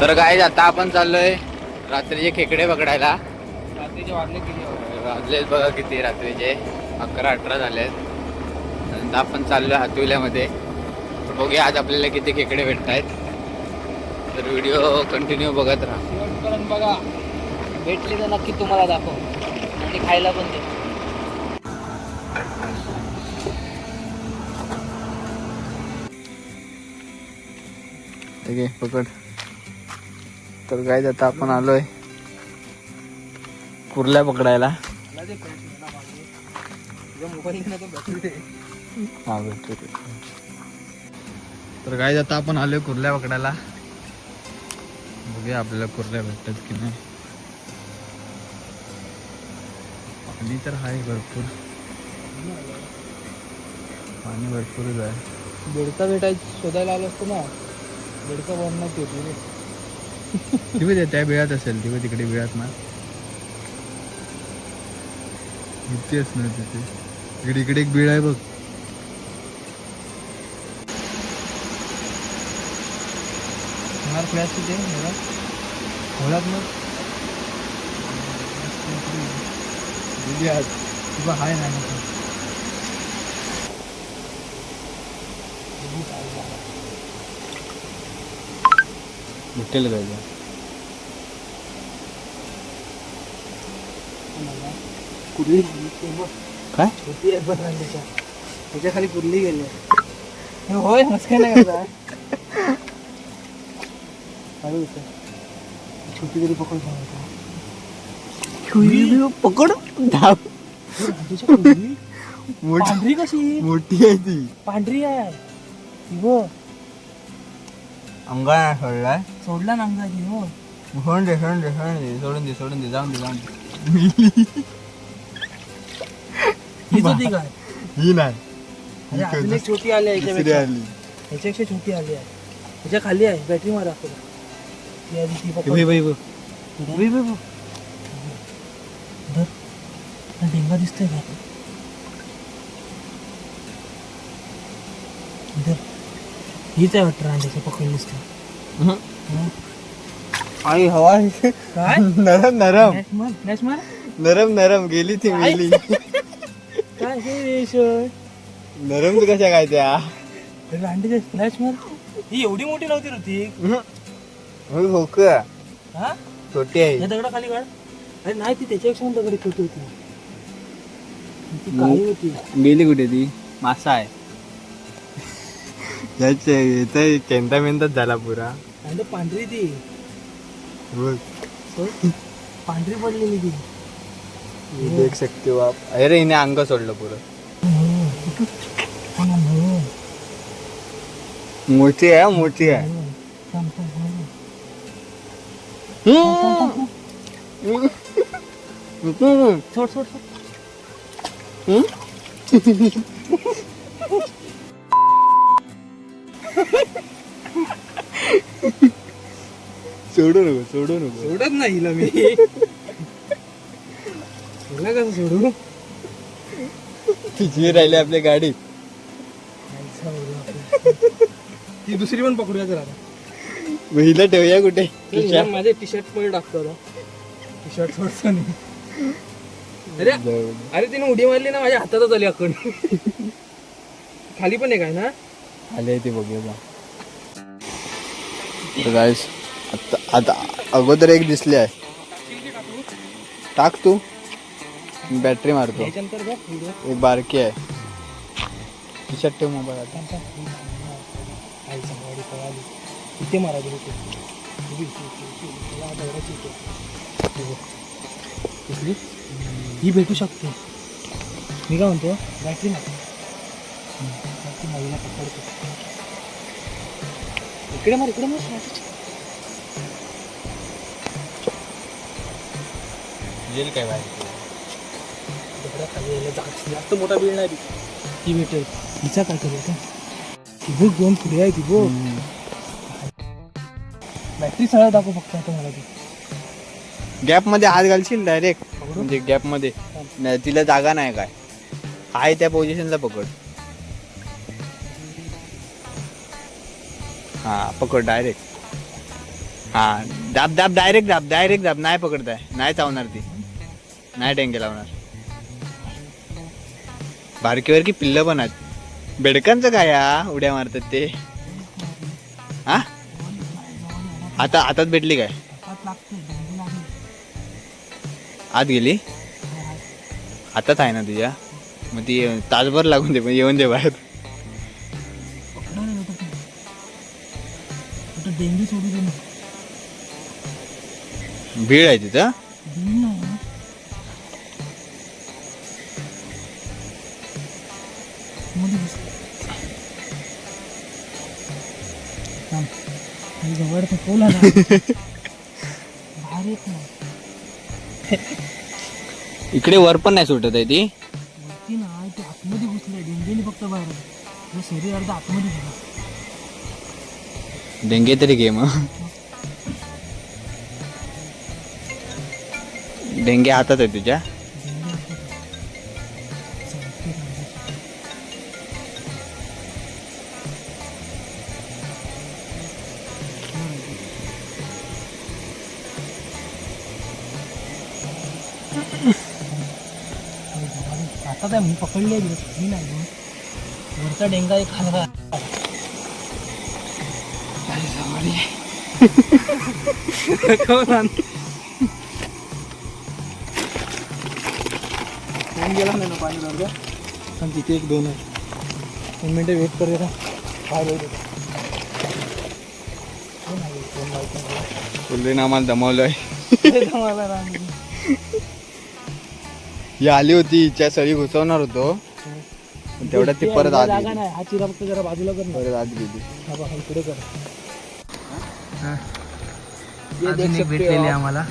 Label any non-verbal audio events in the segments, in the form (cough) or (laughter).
तर काय आता आपण चाललोय रात्रीचे खेकडे पकडायला. रात्रीचे वाजले किती? वाजलेत बघा किती रात्रीचे अकरा अठरा झालेत. नंतर आपण चाललोय हातविल्यामध्ये. बघूया आज आपल्याला किती खेकडे भेटत आहेत तर व्हिडिओ कंटिन्यू बघत राहा. बघा. भेटले तर नक्की तुम्हाला दाखव. आणि खायला पण दे. ठीक आहे पकड. तर काय आता आपण आलोय कुर्ल्या पकडायला. तर हा भेटतो तर काय आता आपण आलोय कुर्ल्या पकडायला. बघूया आपल्याला कुर्ल्या भेटतात की नाही. पाणी तर आहे भरपूर. पाणी भरपूरच आहे. बेडका भेटायचं शोधायला आलो असतो ना. बेडका बनण्यात होती रे. तिथे त्या बिळात असेल तिथे तिकडे बिळात ना. इथेच ना तिथे. इकडे इकडे एक बिळ आहे बघ. मार फ्लॅश तिथे मला खोलात मग. हाय नाही ना. भेटेल ते? कुर्ली काय? त्याच्याखाली कुर्ली गेली होय नाही होतं. छोटी तरी पकड पकड? धाव. पांढरी कशी? मोठी आहे ती. पांढरी आहे. अंगा नाही सोडलाय. सोडला ना अंगाची हो. सोडून दे सोडून दे सोडून दे. सोडून दे सोडून दे. जाऊन दे जाऊन दे. होती काय ही नाही. अरे अजून एक छोटी आली आहे दुसरी याच्यापेक्षा आली. याच्यापेक्षा छोटी आली आहे. त्याच्याखाली आहे बॅटरी मारा आपल्याला. ती आली पकड. धर. हा डेंगा दिसतोय का? धर. हीच आहे वाटतं रांड्याची पकडलीस ती हं? आई हवा. काय? नरम नरम. मार मार. नरम नरम गेली ती काय? मेली. काय हे रेशोय नरम तू कशा काय त्या? फ्लॅश मार. ही एवढी मोठी नव्हती ऋतिक होक हा छोटी आहे. या दगडा खाली काढ. अरे नाही ती त्याच्यापेक्षा पण दगडी छोटी होती. ती काळी होती. गेली कुठे ती? मासा आहे. केंदा मेंदाच झाला पुरा आणि ते पांढरी ती बघ? पांढरी पडलेली ती हे देख शकते हो आप अरे हिने अंग सोडलं पुरं. मोठी आहे मोठी आहे. हम्म. सोड सोड सोड सोडू नको सोडू नको. सोडत नाही हिला मी. हिला कसं सोडू? तुझी राहिली आपल्या गाडीत. ती दुसरी पण पकडूया जरा. महिला ठेवूया कुठे? माझे टी शर्टमध्ये टाकतो टी शर्ट सोडतो नाही. अरे जाऊ दे. अरे तिने उडी मारली ना माझ्या हातातच आली अकड खाली पण आहे काय ना? आले ते बघूया तर गाईस आता आता अगोदर एक दिसली आहे टाक तू। बॅटरी मारतो त्याच्यानंतर बघ व्हिडिओ एक बारकी आहे खिशात ठेव मोबाईल आता आईचा गाडी पळाली इथे मारायची होती उभी, इथे, इथे, इथे. तुला आता एवढ्याच इथे. हे बघ. दिसली? ही भेटू शकते मी काय म्हणतो बॅटरी मार बॅटरी मारीला पकडतो इकडे मार इकडे मार. येईल काय बाहेर? दगडा खाली यायला जा- जास्त मोठा बिल नाही ती. ती भेटेल. हिचा काय करेल का? ती बघ दोन पुढे आहे ती बघ. बॅटरी सगळं दाखव फक्त आता मला ती. गॅपमध्ये हात घालशील डायरेक्ट म्हणजे गॅपमध्ये. नाही तिला जागा नाही काय. आहे त्या पोझिशनला पकड. हा पकड डायरेक्ट हा दाब दाब डायरेक्ट दाब डायरेक्ट दाब. नाही पकडताय. नाही चावणार ती. नाही टेंगे लावणार. बारकीवर की पिल्ल पण आहेत. बेडकांचं काय या? उड्या मारतात ते. हा? आता आताच भेटली काय? आत गेली? आताच आहे ना तुझ्या? मग ती तासभर लागून दे पण येऊन दे बाहेर. डेंगी सोडू दे ना भीड आहे तिथं? नाही जवळ थकवला ना बाहेर येत नाही. इकडे वर पण नाही सुटत आहे ती. वरती ना ते आतमध्ये घुसले डेंगीने फक्त बाहेर. हे शरीर अर्ध आतमध्ये गेलं. डेंगे तरी घे मग डेंगे हातात आहे तुझ्या? आता काय मी पकडले मी नाही वरचा डेंगा एक गेला नाही ना पाणी पण तिथे एक दोन आहे दोन मिनटं वेट कर देतो कोण आहे? ही आली होती हिच्या सळी घुसवणार होतो पण तेवढ्यात ती परत नाही हा चिरा फक्त जरा बाजूला कर परत आत गेली हा कर अजून एक भेटलेले आम्हाला.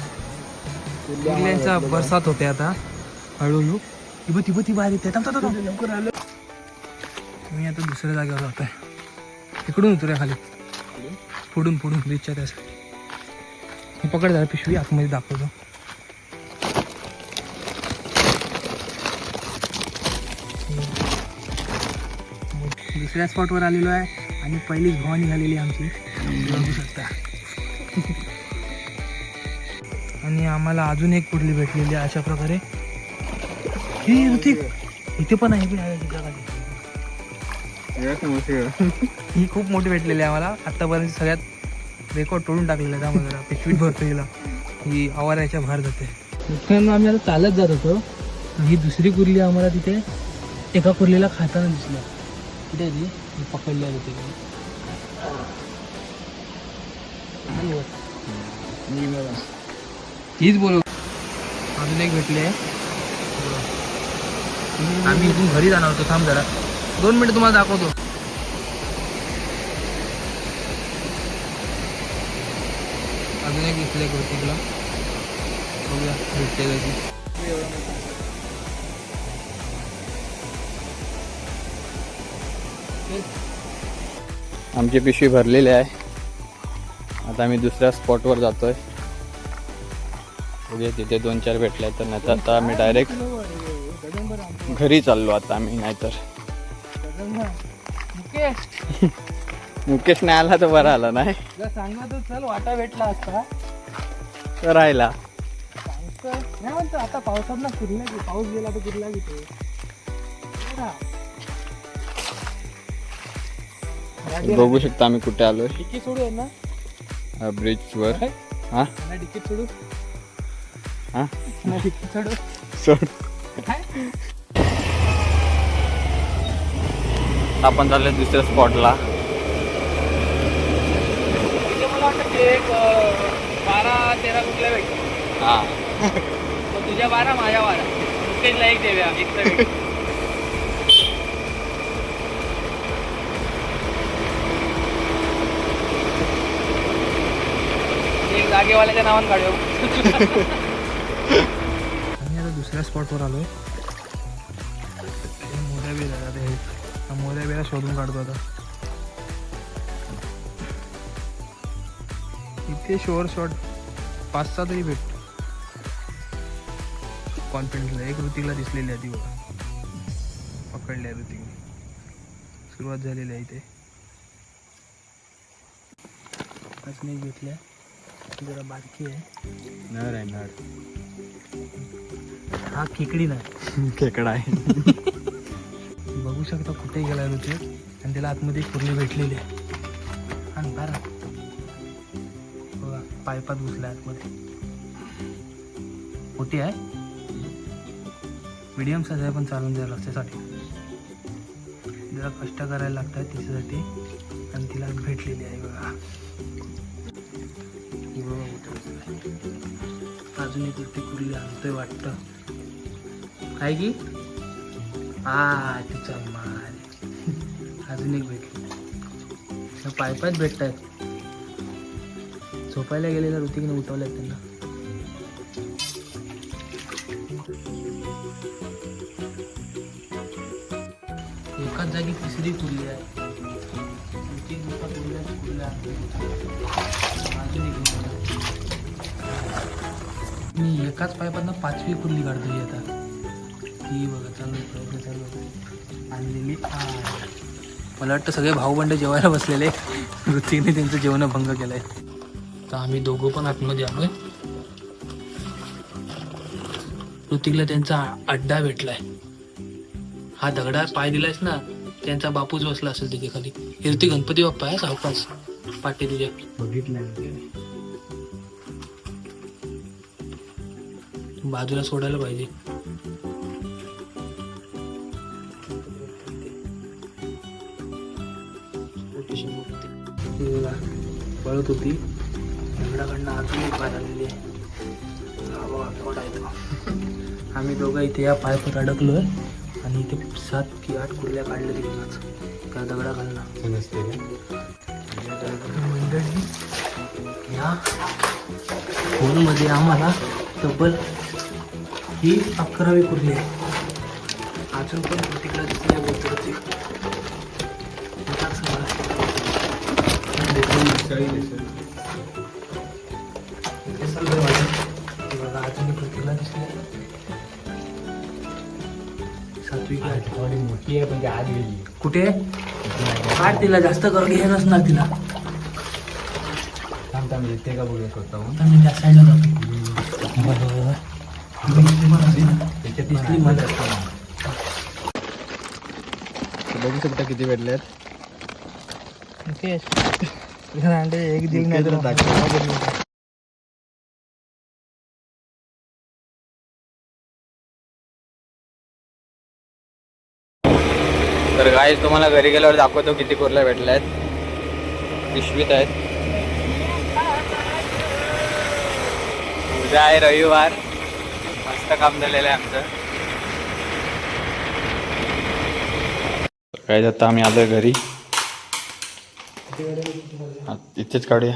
कुर्ल्यांचा बरसात होते आता हळूहळू. ती बघ ती बाहेर येते. लवकर आलं. मी आता दुसऱ्या जागेवर जातोय इकडून उतरूया खाली. पुढून पुढून ब्रिजच्या त्या side. हे पकड जरा पिशवी आतमध्ये दाखवतो. दुसऱ्या स्पॉटवर आलेलो आहे आणि पहिलीच भवानी झालेली आहे आमची. बघू शकता. आणि आम्हाला अजून एक कुठली भेटलेली आहे अशा प्रकारे. ही ऋतिक इथे पण आहे. ही खूप मोठी भेटलेली आहे आम्हाला. आतापर्यंत सगळ्यात रेकॉर्ड तोडून टाकलेला आहे आम्हाला. पिशवीत भरतो हिला. ही आवाराच्या बाहेर जाते. मित्रांनो आम्ही आता चालत जात होतो. ही दुसरी कुर्ली आम्हाला तिथे एका कुर्लीला खाताना दिसल्या कुठे ती पकडली आहे तिथे. हीच बोलव अजून एक भेटली आहे. आम्ही इथून घरी जाणार होतो थांब जरा. दोन मिनिट तुम्हाला दाखवतो. अजून एक दिसले कृतिकला बघूया भेटते कधी आमची पिशवी भरलेली आहे. आता आम्ही दुसऱ्या स्पॉटवर जातोय. बघूया तिथे दोन चार भेटले तर नाही तर आता आम्ही डायरेक्ट घरी चाललो आता आम्ही नाहीतर. मुकेश (laughs) मुकेश नाही आला तर बरा आला नाही. सांगा सांगला तर चल वाटा भेटला असता तर राहिला. नाही म्हणतो आता पावसात ना फिरला की पाऊस गेला तर फिरला की तो बघू शकता आम्ही कुठे आलो डिक्की सोडू ना ब्रिज वर. हा? डिक्की सोडू हा? सोडू. आपण चाललोय दुसऱ्या स्पॉटला मला वाटतं ते एक बारा तेरा कुठल्या भेटतो हा. मग तुझ्या बारा माझ्या बारा. मुकेशला एक देऊया एक तर. एक जागेवाल्याच्या नावानं काढू. (laughs) दुसऱ्या स्पॉटवर आलो आहे मोऱ्या बेल आहे. आता हे त्या मोऱ्या बेला शोधून काढतो आता. इथे शोअर शॉट पाच सहा तरी भेट. कॉन्फिडन्सला एक ऋतिकला दिसलेली आहे ती बघा. पकडली आहे ऋतिकने. सुरुवात झालेली आहे इथे. स्नेक घेतल्या. भेटल्या जरा बारकी आहे. नर आहे नर. हा खेकडी नाही. खेकडा आहे. बघू शकता कुठे गेला ऋतू. आणि त्याला आतमध्ये कुर्ली भेटलेली आहे. आणि बघा पायपात घुसला आतमध्ये. मोठी आहे. मीडियम साईज आहे पण चालून जाईल रस्त्यासाठी. जरा कष्ट करायला लागतात तिच्यासाठी. आणि तिला भेटलेली आहे बघा. अजून एक वरती कुर्ली आणतोय वाटतं काय की आ तिचा मार अजून एक भेटली पायपात भेटत आहेत झोपायला गेलेल्या ऋतिकने उठवल्यात त्यांना एकाच जागी तिसरी कुर्ली आहे ऋतिक एका कुर्ल्यात कुर्ल्या अजून एक मी एकाच पायपातनं पाचवी कुर्ली काढतोय आता. ती बघा चालू प्रयत्न चालू आणलेली मला वाटतं सगळे भाऊबंड जेवायला बसलेले ऋतिकने त्यांचं जेवण भंग केलंय. तर आम्ही दोघं पण आतमध्ये आलोय. ऋतिकला त्यांचा अड्डा भेटलाय. हा दगडा पाय दिलायस ना त्यांचा बापूच बसला असेल तिथे खाली. हे ऋतिक गणपती बाप्पा आहे सावकाश. पाठी तुझ्या. बाजूला सोडायला पाहिजे. पळत होती. दगडाकडनं अजून एक बाहेर आलेली आहे. आहे. आम्ही दोघं इथे या पायपात अडकलोय आणि इथे सात की आठ कुर्ल्या काढल्या तिकडूनच त्या दगडाकडनं. मंडळी या फोनमध्ये आम्हाला तब्बल ही अकरावी कुर्ली आहे. अजून पण तिकडे दिसल्या बोलतो होती मोठी आहे पण ती आत गेली. कुठे? काढ तिला जास्त गर्दी हे नसणार तिला. थांब थांब येते का स्वतःहून आता मी त्या साईडला जातो. बरोबर. दिसली बघू शकता किती भेटले आहेत एक दिल नाही तर तर काय तुम्हाला घरी गेल्यावर दाखवतो किती कुर्ल्या भेटल्या आहेत पिशवीत आहेत. उद्या आहे रविवार. मस्त काम झालेलं आहे आमचं. काय आता आम्ही आलो घरी. इथेच काढूया.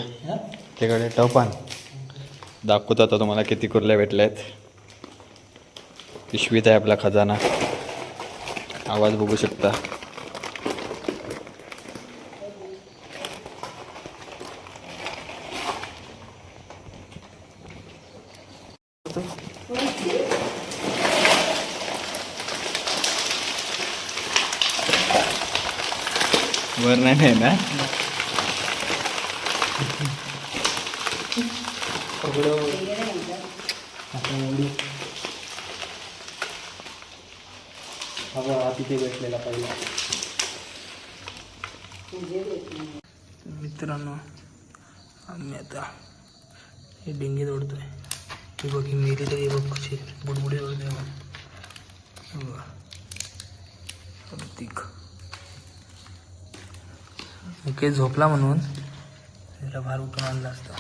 ते काढूया. टपान दाखवतो आता तुम्हाला किती कुर्ल्या भेटल्या आहेत पिशवीत आहे आपला खजाना. आवाज बघू शकता. वर नाही तिथे भेटलेला पहिला मित्रांनो आम्ही आता हे डेंगी तोडतोय हे बघ ही मेरी तर हे बघ कशी बुडबुडी तोडते बघ ओके मुकेश झोपला म्हणून. त्याला भार उठून आणला असतो.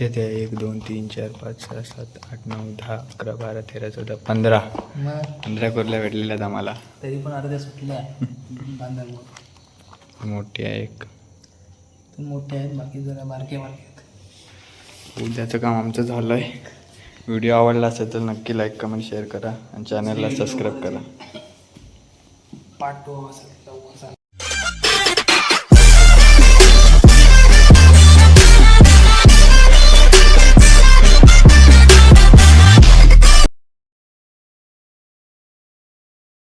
किती ते एक दोन तीन चार पाच सहा सात आठ नऊ दहा अकरा बारा तेरा चौदा पंधरा. मग? पंधरा कुर्ल्या भेटलेल्या आहेत आम्हाला. तरी पण अर्ध्या सुटल्या (laughs) मोठी आहे एक. तर मोठे आहेत बाकी जरा बारके बारके आहेत. उद्याचं काम आमचं झालं आहे व्हिडिओ आवडला असेल तर नक्की लाईक कमेंट शेअर करा. आणि चॅनलला सबस्क्राईब करा. पार्ट टू असेल.